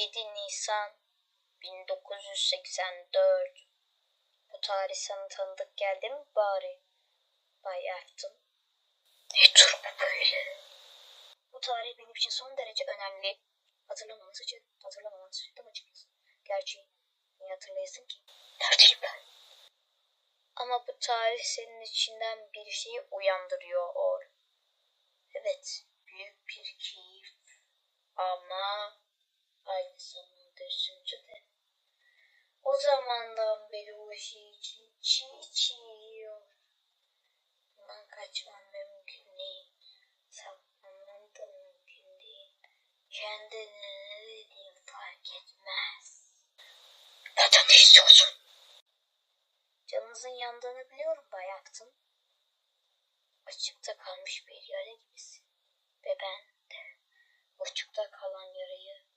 Nisan 1984 Bu tarih sana tanıdık geldi mi bari? Bay Afton. Ne dur bu böyle? Bu tarih benim için son derece önemli. Hatırlamanız için, hatırlamamanız için açıkçası. Gerçi niye hatırlayasın ki? Neredeyim ben? Ama bu tarih senin içinden bir şeyi uyandırıyor Or. Evet, büyük bir keyif. Ama aynı zamanda üzüntü de. O zamandan beri o şey için çiğ çiğ yiyor. Bundan kaçmam mümkün değil. Saklanmam da mümkün değil. Kendine ne dediğin fark etmez. Neden ne istiyorsun? Canınızın yandığını biliyorum Bay Akton. Açıkta kalmış bir yara gibisin. Ve ben de açıkta kalan yarayı.